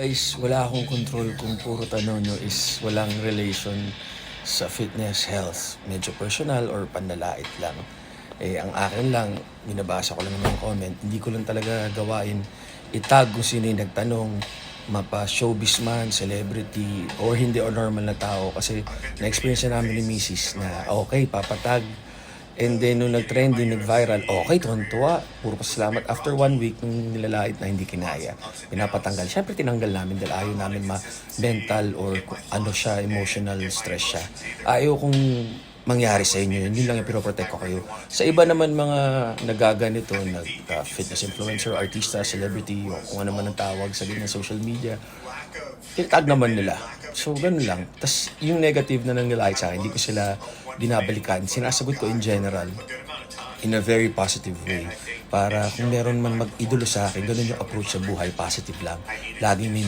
Guys, wala akong control kung puro tanong nyo is walang relation sa fitness, health, medyo personal or panlalait lang. Eh, ang akin lang, binabasa ko lang ng comment, hindi ko lang talaga gawain itag kung sino yung nagtanong, mapa showbiz man, celebrity, or hindi or normal na tao. Kasi na-experience na namin ni Mrs. na okay, papatag, And then, nung nag-trending, nag-viral, okay, tuwan-tuwa. Puro pasalamat. After one week, nung nilalait na hindi kinaya, pinapatanggal. Siyempre, tinanggal namin dahil ayaw namin ma-mental or ano siya, emotional stress siya. Ayaw kung mangyari sa inyo yun. Yun lang yung pinoprotect ko kayo. Sa iba naman mga nagaganito, nag, uh, influencer, artista, celebrity, o kung ano man ang tawag sa ganyan social media, tinatag naman nila. So, ganun lang. Tapos, yung negative na nangyalait sa akin, hindi ko sila binabalikan. Sinasagot ko in general in a very positive way. Para kung meron man mag-idolo sa akin, ganun yung approach sa buhay, positive lang. Laging may